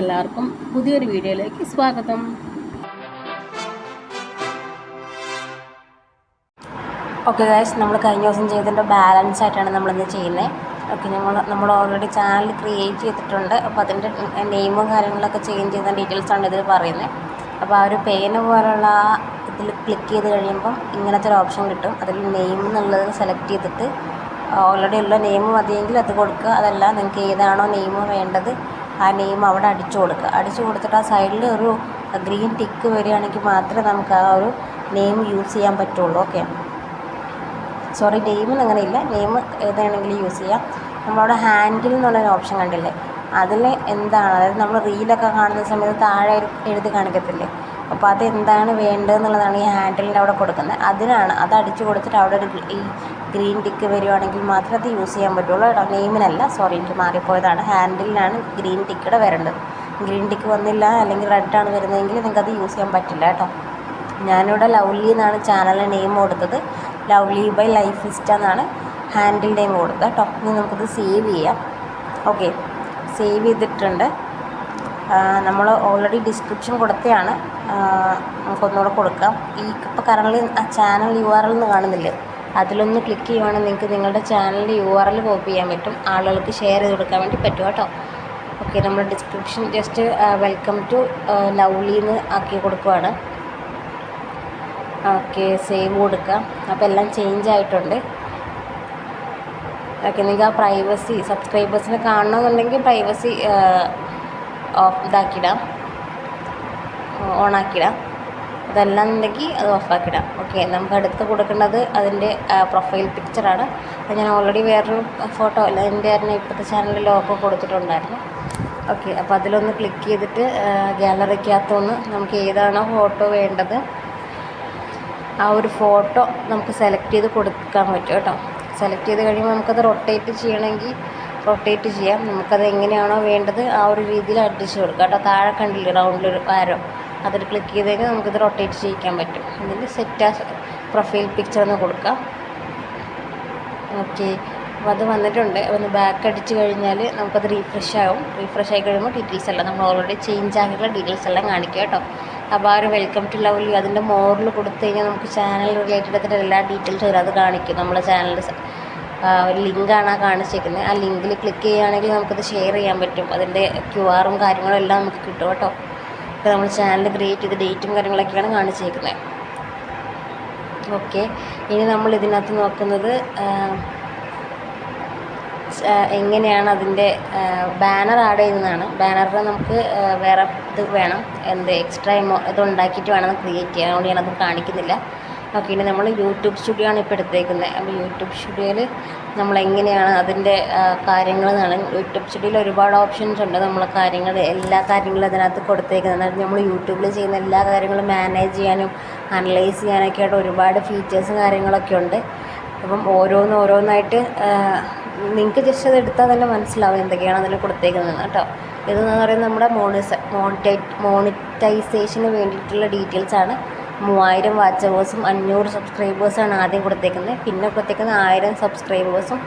എല്ലാവർക്കും പുതിയൊരു വീഡിയോയിലേക്ക് സ്വാഗതം. ഓക്കെ ഗായ്സ് നമ്മൾ കഴിഞ്ഞ ദിവസം ചെയ്തതിന്റെ ബാലൻസ് ആയിട്ടാണ് നമ്മളിന്ന് ചെയ്യുന്നത്. ഓക്കെ ഞങ്ങൾ നമ്മൾ ഓൾറെഡി ചാനൽ ക്രിയേറ്റ് ചെയ്തിട്ടുണ്ട്. അപ്പോൾ അതിന്റെ നെയിമും കാര്യങ്ങളൊക്കെ ചേഞ്ച് ചെയ്യുന്ന ഡീറ്റെയിൽസാണ് ഇതിൽ പറയുന്നത്. അപ്പോൾ ആ ഒരു പേന പോലുള്ള ഇതിൽ ക്ലിക്ക് ചെയ്ത് കഴിയുമ്പം ഇങ്ങനത്തെ ഒരു ഓപ്ഷൻ കിട്ടും. അതിൽ നെയിം എന്നുള്ളത് സെലക്ട് ചെയ്തിട്ട് ഓൾറെഡി ഉള്ള നെയിം മതിയെങ്കിൽ അത് കൊടുക്കുക. അതല്ല നിങ്ങൾക്ക് ഏതാണോ നെയിം വേണ്ടത് ആ നെയിം അവിടെ അടിച്ചു കൊടുക്കുക. അടിച്ചു കൊടുത്തിട്ട് ആ സൈഡിൽ ഒരു ഗ്രീൻ ടിക്ക് വരികയാണെങ്കിൽ മാത്രമേ നമുക്ക് ആ ഒരു നെയിം യൂസ് ചെയ്യാൻ പറ്റുള്ളൂ. ഓക്കെ സോറി നെയിമിന് അങ്ങനെയില്ല നെയിം ഏതാണെങ്കിലും യൂസ് ചെയ്യാം. നമ്മളവിടെ ഹാൻഡിൽ എന്നുള്ളൊരു ഓപ്ഷൻ കണ്ടില്ലേ? അതിൽ എന്താണ്? അതായത് നമ്മൾ റീലൊക്കെ കാണുന്ന സമയത്ത് താഴെ എഴുതി കാണിക്കത്തില്ലേ? അപ്പോൾ അതെന്താണ് വേണ്ടതെന്നുള്ളതാണ് ഈ ഹാൻഡിലിന്റെ അവിടെ കൊടുക്കുന്നത്. അതിനാണ് അത് അടിച്ചു കൊടുത്തിട്ട് അവിടെ ഒരു ഈ ഗ്രീൻ ടിക്ക് വരുവാണെങ്കിൽ മാത്രമേ അത് യൂസ് ചെയ്യാൻ പറ്റുള്ളൂ. കേട്ടോ നെയിമിനല്ല. സോറി എനിക്ക് മാറിപ്പോയതാണ്. ഹാൻഡിലിനാണ് ഗ്രീൻ ടിക്കയുടെ വരേണ്ടത്. ഗ്രീൻ ടിക്ക് വന്നില്ല അല്ലെങ്കിൽ റെഡാണ് വരുന്നതെങ്കിൽ നിങ്ങൾക്ക് അത് യൂസ് ചെയ്യാൻ പറ്റില്ല കേട്ടോ. ഞാനിവിടെ ലവ്ലി എന്നാണ് ചാനലിന്റെ നെയിം കൊടുത്തത്. ലവ്ലി ബൈ ലൈഫ് ഇസ്റ്റ എന്നാണ് ഹാൻഡിൽ നെയിം കൊടുത്തത് കേട്ടോ. ഇനി നമുക്കിത് സേവ് ചെയ്യാം. ഓക്കെ. സേവ് ചെയ്തിട്ടുണ്ട്. നമ്മൾ ഓൾറെഡി ഡിസ്ക്രിപ്ഷൻ കൊടുത്തതാണ് നമുക്കൊന്നുകൂടെ കൊടുക്കാം. ഈ ഇപ്പോൾ കറണ്ട് ആ ചാനൽ യു ആർ എൽ കാണുന്നില്ലേ? അതിലൊന്ന് ക്ലിക്ക് ചെയ്യുവാണെങ്കിൽ നിങ്ങൾക്ക് നിങ്ങളുടെ ചാനലിന്റെ യു ആർ എൽ കോപ്പി ചെയ്യാൻ പറ്റും. ആളുകൾക്ക് ഷെയർ ചെയ്ത് കൊടുക്കാൻ വേണ്ടി പറ്റും കേട്ടോ. ഓക്കെ നമ്മൾ description just welcome to lovely എന്ന് ആക്കി കൊടുക്കുവാണ്. ഓക്കെ സേവ് കൊടുക്കാം. അപ്പോൾ എല്ലാം ചേഞ്ച് ആയിട്ടുണ്ട്. ഓക്കെ നിങ്ങൾക്ക് ആ പ്രൈവസി സബ്സ്ക്രൈബേഴ്സിനെ കാണണമെന്നുണ്ടെങ്കിൽ പ്രൈവസി ഇതാക്കിയിടാം ഓണാക്കിയിടാം അതല്ല എന്നുണ്ടെങ്കിൽ അത് ഓഫാക്കിടാം. ഓക്കെ നമുക്ക് അടുത്ത് കൊടുക്കേണ്ടത് അതിന്റെ പ്രൊഫൈൽ പിക്ചറാണ് അത് ഞാൻ ഓൾറെഡി വേറൊരു ഫോട്ടോ അല്ല എന്റെ തന്നെ ഇപ്പോഴത്തെ ചാനലിൽ ലോഗോ കൊടുത്തിട്ടുണ്ടായിരുന്നു. ഓക്കെ അപ്പോൾ അതിലൊന്ന് ക്ലിക്ക് ചെയ്തിട്ട് ഗാലറിക്കകത്തൊന്ന് നമുക്ക് ഏതാണോ ഫോട്ടോ വേണ്ടത് ആ ഒരു ഫോട്ടോ നമുക്ക് സെലക്ട് ചെയ്ത് കൊടുക്കാൻ പറ്റും കേട്ടോ. സെലക്ട് ചെയ്ത് കഴിയുമ്പോൾ നമുക്കത് റൊട്ടേറ്റ് ചെയ്യണമെങ്കിൽ റൊട്ടേറ്റ് ചെയ്യാം. നമുക്കത് എങ്ങനെയാണോ വേണ്ടത് ആ ഒരു രീതിയിൽ അഡ്ജസ്റ്റ് കൊടുക്കാം. കേട്ടോ താഴെ കണ്ടില്ലേ റൗണ്ടിലൊരു ആരോ. അതിൽ ക്ലിക്ക് ചെയ്ത് കഴിഞ്ഞാൽ നമുക്കിത് റൊട്ടേറ്റ് ചെയ്യിക്കാൻ പറ്റും. എന്നിട്ട് സെറ്റ് ആ പ്രൊഫൈൽ പിക്ചർ ഒന്ന് കൊടുക്കാം. ഓക്കെ അപ്പോൾ അത് വന്നിട്ടുണ്ട്. ഒന്ന് ബാക്ക് അടിച്ച് കഴിഞ്ഞാൽ നമുക്കത് റീഫ്രഷ് ആവും. റീഫ്രഷ് ആയി കഴിയുമ്പോൾ ഡീറ്റെയിൽസ് എല്ലാം നമ്മൾ ഓൾറെഡി ചേഞ്ച് ആക്കിയിട്ടുള്ള ഡീറ്റെയിൽസ് എല്ലാം കാണിക്കുക കേട്ടോ. അപ്പോൾ ആ ഒരു വെൽക്കം ടു ലവ്ലി അതിന്റെ മോറിൽ കൊടുത്തു കഴിഞ്ഞാൽ നമുക്ക് ചാനൽ റിലേറ്റഡ് ആയിട്ടുള്ള എല്ലാ ഡീറ്റെയിൽസും അത് കാണിക്കും. നമ്മുടെ ചാനലിൽ ഒരു ലിങ്കാണ് ആ കാണിച്ചേക്കുന്നത് ആ ലിങ്കിൽ ക്ലിക്ക് ചെയ്യുകയാണെങ്കിൽ നമുക്കത് ഷെയർ ചെയ്യാൻ പറ്റും. അതിന്റെ ക്യു ആറും കാര്യങ്ങളും എല്ലാം നമുക്ക് കിട്ടും കേട്ടോ. ഇപ്പോൾ നമ്മൾ ചാനൽ ക്രിയേറ്റ് ചെയ്ത് ഡേറ്റും കാര്യങ്ങളൊക്കെയാണ് കാണിച്ചേക്കുന്നത് ഓക്കെ ഇനി നമ്മൾ ഇതിനകത്ത് നോക്കുന്നത് എങ്ങനെയാണ് അതിന്റെ ബാനർ ആഡ് ചെയ്യുന്നതാണ്. ബാനറിന് നമുക്ക് വേറെ ഇത് വേണം. എന്ത് എക്സ്ട്രാ എമോ ഇത് ഉണ്ടാക്കിയിട്ട് വേണം ക്രിയേറ്റ് ചെയ്യാൻ. അതുകൊണ്ട് ഞാനത് കാണിക്കുന്നില്ല. ഓക്കെ ഇനി നമ്മൾ യൂട്യൂബ് സ്റ്റുഡിയോ ആണ് ഇപ്പോൾ എടുത്തേക്കുന്നത് അപ്പോൾ യൂട്യൂബ് സ്റ്റുഡിയോയിൽ നമ്മൾ എങ്ങനെയാണ് അതിന്റെ കാര്യങ്ങൾ എന്നാണ് യൂട്യൂബ് സ്റ്റുഡിയോയിൽ ഒരുപാട് ഓപ്ഷൻസ് ഉണ്ട്. നമ്മൾ കാര്യങ്ങൾ എല്ലാ കാര്യങ്ങളും അതിനകത്ത് കൊടുത്തേക്കുന്നത് നമ്മൾ യൂട്യൂബിൽ ചെയ്യുന്ന എല്ലാ കാര്യങ്ങളും മാനേജ് ചെയ്യാനും അനലൈസ് ചെയ്യാനൊക്കെ ആയിട്ട് ഒരുപാട് ഫീച്ചേഴ്സും കാര്യങ്ങളൊക്കെ ഉണ്ട്. അപ്പം ഓരോന്ന് ഓരോന്നായിട്ട് നിങ്ങൾക്ക് ജസ്റ്റ് അത് എടുത്താൽ തന്നെ മനസ്സിലാവും എന്തൊക്കെയാണ് അതിൽ കൊടുത്തേക്കുന്നത് കേട്ടോ. ഇതെന്ന് പറയുന്നത് നമ്മുടെ മോണിസ മോണിറ്റൈ മോണിറ്റൈസേഷന് വേണ്ടിയിട്ടുള്ള ഡീറ്റെയിൽസ് ആണ്. മൂവായിരം വാച്ച് അവേഴ്സും അഞ്ഞൂറ് സബ്സ്ക്രൈബേഴ്സാണ് ആദ്യം കൊടുത്തേക്കുന്നത്. പിന്നെ കൊടുത്തേക്കുന്നത് ആയിരം സബ്സ്ക്രൈബേഴ്സും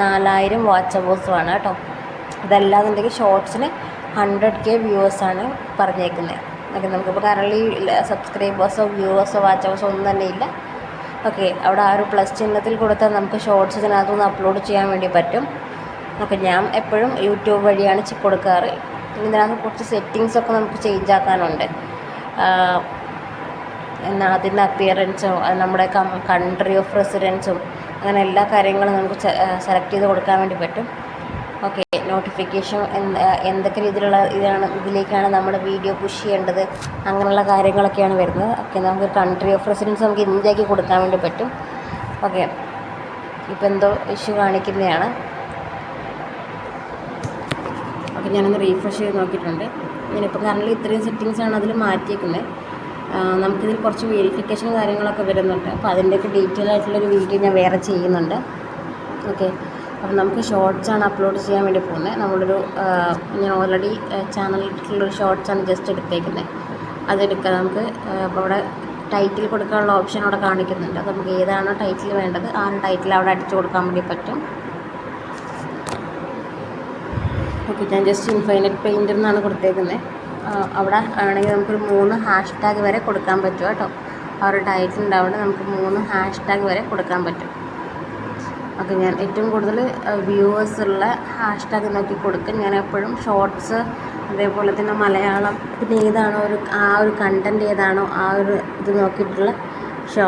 നാലായിരം വാച്ച് അവേഴ്സുമാണ് കേട്ടോ. അതല്ലാന്നുണ്ടെങ്കിൽ ഷോർട്സിന് ഹൺഡ്രഡ് കെ വ്യൂവേഴ്സാണ് പറഞ്ഞേക്കുന്നത്. ഓക്കെ നമുക്കിപ്പോൾ കറൻലി സബ്സ്ക്രൈബേഴ്സോ വ്യൂവേഴ്സോ വാച്ച് അവേഴ്സോ ഒന്നും തന്നെ ഇല്ല. ഓക്കെ അവിടെ ആ ഒരു പ്ലസ് ചിഹ്നത്തിൽ കൊടുത്താൽ നമുക്ക് ഷോർട്സ് ഇതിനകത്തുനിന്ന് അപ്ലോഡ് ചെയ്യാൻ വേണ്ടി പറ്റും. ഓക്കെ ഞാൻ എപ്പോഴും യൂട്യൂബ് വഴിയാണ് കൊടുക്കാറ്. ഇതിനകത്ത് കുറച്ച് സെറ്റിങ്സൊക്കെ നമുക്ക് ചേഞ്ച് ആക്കാനുണ്ട്. എന്നാൽ അതിന്റെ അപ്പിയറൻസും അത് നമ്മുടെ കൺട്രി ഓഫ് റെസിഡൻസും അങ്ങനെ എല്ലാ കാര്യങ്ങളും നമുക്ക് സെലക്ട് ചെയ്ത് കൊടുക്കാൻ വേണ്ടി പറ്റും. ഓക്കെ നോട്ടിഫിക്കേഷൻ എന്തൊക്കെ രീതിയിലുള്ള ഇതാണ് ഇതിലേക്കാണ് നമ്മുടെ വീഡിയോ പുഷ് ചെയ്യേണ്ടത് അങ്ങനെയുള്ള കാര്യങ്ങളൊക്കെയാണ് വരുന്നത്. ഓക്കെ നമുക്ക് കൺട്രി ഓഫ് റെസിഡൻസ് നമുക്ക് ഇന്ത്യയ്ക്ക് കൊടുക്കാൻ വേണ്ടി പറ്റും. ഓക്കെ ഇപ്പോൾ എന്തോ ഇഷ്യൂ കാണിക്കുന്നതാണ്. ഓക്കെ ഞാനൊന്ന് റീഫ്രഷ് ചെയ്ത് നോക്കിയിട്ടുണ്ട്. ഞാനിപ്പോൾ കറണ്ടിൽ ഇത്രയും സെറ്റിങ്സാണ് അതിൽ മാറ്റിയേക്കുന്നത്. നമുക്കിതിൽ കുറച്ച് വെരിഫിക്കേഷൻ കാര്യങ്ങളൊക്കെ വരുന്നുണ്ട്. അപ്പോൾ അതിന്റെയൊക്കെ ഡീറ്റെയിൽ ആയിട്ടുള്ളൊരു വീഡിയോ ഞാൻ വേറെ ചെയ്യുന്നുണ്ട്. ഓക്കെ അപ്പം നമുക്ക് ഷോർട്സാണ് അപ്ലോഡ് ചെയ്യാൻ വേണ്ടി പോകുന്നത് നമ്മളൊരു ഞാൻ ഓൾറെഡി ചാനലിട്ടുള്ളൊരു ഷോർട്സാണ് ജസ്റ്റ് എടുത്തേക്കുന്നത് അതെടുക്കുക നമുക്ക് അപ്പോൾ അവിടെ ടൈറ്റിൽ കൊടുക്കാനുള്ള ഓപ്ഷൻ അവിടെ കാണിക്കുന്നുണ്ട്. അപ്പോൾ നമുക്ക് ഏതാണോ ടൈറ്റിൽ വേണ്ടത് ആ ടൈറ്റിൽ അവിടെ അടിച്ചു കൊടുക്കാൻ വേണ്ടി പറ്റും. ഓക്കെ ഞാൻ ജസ്റ്റ് ഇൻഫൈനറ്റ് പെയിന്റർ എന്നാണ് കൊടുത്തേക്കുന്നത് അവിടെ ആണെങ്കിൽ നമുക്കൊരു മൂന്ന് ഹാഷ് ടാഗ് വരെ കൊടുക്കാൻ പറ്റും കേട്ടോ. ആ ഒരു ടൈറ്റിൽ ഉണ്ടാവുന്നത് നമുക്ക് മൂന്ന് ഹാഷ് ടാഗ് വരെ കൊടുക്കാൻ പറ്റും. ഓക്കെ ഞാൻ ഏറ്റവും കൂടുതൽ വ്യൂവേഴ്സ് ഉള്ള ഹാഷ് ടാഗ് നോക്കി കൊടുക്കും. ഞാൻ എപ്പോഴും ഷോർട്സ് അതേപോലെ തന്നെ മലയാളം പിന്നെ ഏതാണോ ഒരു ആ ഒരു കണ്ടന്റ് ഏതാണോ ആ ഒരു ഇത് നോക്കിയിട്ടുള്ള ഷോ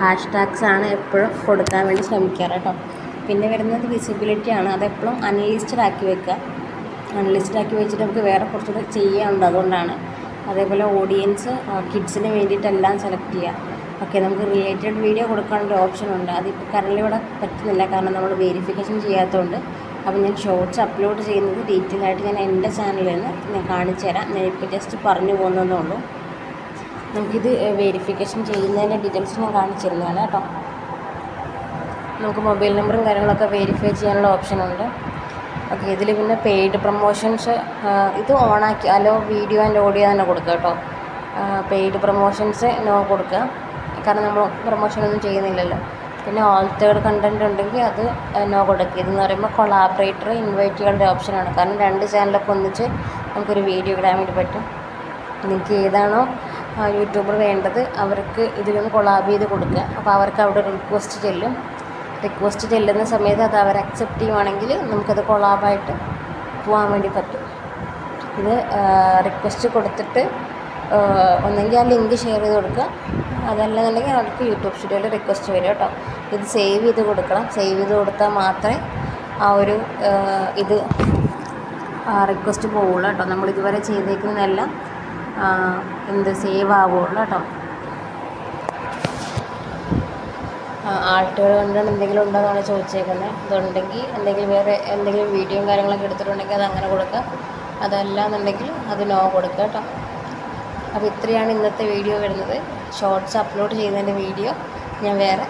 ഹാഷ് ടാഗ്സ് ആണ് എപ്പോഴും കൊടുക്കാൻ വേണ്ടി ശ്രമിക്കാറ് കേട്ടോ. പിന്നെ വരുന്നത് വിസിബിലിറ്റിയാണ് അതെപ്പോഴും അൺലിസ്റ്റഡ് ആക്കി വെക്കുക. അൺലിസ്റ്റഡ് ആക്കി വെച്ചിട്ട് നമുക്ക് വേറെ കുറച്ചുകൂടെ ചെയ്യാനുണ്ട് അതുകൊണ്ടാണ്. അതേപോലെ ഓഡിയൻസ് കിഡ്സിന് വേണ്ടിയിട്ടെല്ലാം സെലക്ട് ചെയ്യാം. ഓക്കെ നമുക്ക് റിലേറ്റഡ് വീഡിയോ കൊടുക്കാനുള്ള ഓപ്ഷൻ ഉണ്ട്. അതിപ്പോൾ കറണ്ട് ഇവിടെ പറ്റുന്നില്ല. കാരണം നമ്മൾ വെരിഫിക്കേഷൻ ചെയ്യാത്തതുകൊണ്ട്. അപ്പോൾ ഞാൻ ഷോർട്സ് അപ്ലോഡ് ചെയ്യുന്നത് ഡീറ്റെയിൽ ആയിട്ട് ഞാൻ എന്റെ ചാനലിൽ നിന്ന് ഞാൻ കാണിച്ചു തരാം. ഞാനിപ്പോൾ ജസ്റ്റ് പറഞ്ഞു പോകുന്നതേ ഉള്ളൂ. നമുക്കിത് വെരിഫിക്കേഷൻ ചെയ്യുന്നതിന്റെ ഡീറ്റെയിൽസ് ഞാൻ കാണിച്ചു തരുന്നതാണ് കേട്ടോ. നമുക്ക് മൊബൈൽ നമ്പറും കാര്യങ്ങളൊക്കെ വെരിഫൈ ചെയ്യാനുള്ള ഓപ്ഷൻ ഉണ്ട്. ഓക്കെ ഇതിൽ പിന്നെ പെയ്ഡ് പ്രൊമോഷൻസ് ഇത് ഓണാക്കി അലോ വീഡിയോ ആൻഡ് ഓഡിയോ തന്നെ കൊടുക്കുക കേട്ടോ. പെയ്ഡ് പ്രൊമോഷൻസ് നോ കൊടുക്കുക. കാരണം നമ്മൾ പ്രൊമോഷനൊന്നും ചെയ്യുന്നില്ലല്ലോ. പിന്നെ ഓൾത്തേഡ് കണ്ടന്റ് ഉണ്ടെങ്കിൽ അത് നോ കൊടുക്കുക. ഇതെന്ന് പറയുമ്പോൾ കൊളാബറേറ്റർ ഇൻവൈറ്റുകളുടെ ഓപ്ഷനാണ് കാരണം രണ്ട് ചാനലൊക്കെ ഒന്നിച്ച് നമുക്കൊരു വീഡിയോ ഇടാൻ വേണ്ടി പറ്റും. നിങ്ങൾക്ക് ഏതാണോ യൂട്യൂബർ വേണ്ടത് അവർക്ക് ഇതിലൊന്ന് കൊളാബ് ചെയ്ത് കൊടുക്കുക. അപ്പോൾ അവർക്ക് അവിടെ റിക്വസ്റ്റ് ചെല്ലും. റിക്വസ്റ്റ് ചെല്ലുന്ന സമയത്ത് അത് അവർ അക്സെപ്റ്റ് ചെയ്യുവാണെങ്കിൽ നമുക്കത് കൊളാബായിട്ട് പോകാൻ വേണ്ടി പറ്റും. ഇത് റിക്വസ്റ്റ് കൊടുത്തിട്ട് ഒന്നെങ്കിൽ ആ ലിങ്ക് ഷെയർ ചെയ്ത് കൊടുക്കുക. അതല്ലെന്നുണ്ടെങ്കിൽ അവർക്ക് യൂട്യൂബ് സ്റ്റുഡിയോയിൽ റിക്വസ്റ്റ് വരും കേട്ടോ. ഇത് സേവ് ചെയ്ത് കൊടുക്കണം. സേവ് ചെയ്ത് കൊടുത്താൽ മാത്രമേ ആ ഒരു ഇത് ആ റിക്വസ്റ്റ് പോവുള്ളൂ കേട്ടോ. നമ്മൾ ഇതുവരെ ചെയ്തേക്കുന്നതെല്ലാം എന്ത് സേവ് ആവുള്ളൂ കേട്ടോ. ആൾട്ടുകൾ കൊണ്ടാണ് എന്തെങ്കിലും ഉണ്ടോ എന്നാണ് ചോദിച്ചേക്കുന്നത് അതുണ്ടെങ്കിൽ എന്തെങ്കിലും വേറെ എന്തെങ്കിലും വീഡിയോയും കാര്യങ്ങളൊക്കെ എടുത്തിട്ടുണ്ടെങ്കിൽ അത് അങ്ങനെ കൊടുക്കുക അതല്ല എന്നുണ്ടെങ്കിൽ അത് നോ കൊടുക്കുക കേട്ടോ അപ്പോൾ ഇത്രയാണ് ഇന്നത്തെ വീഡിയോ വരുന്നത്. ഷോർട്സ് അപ്ലോഡ് ചെയ്യുന്നതിന്റെ വീഡിയോ. ഞാൻ വേറെ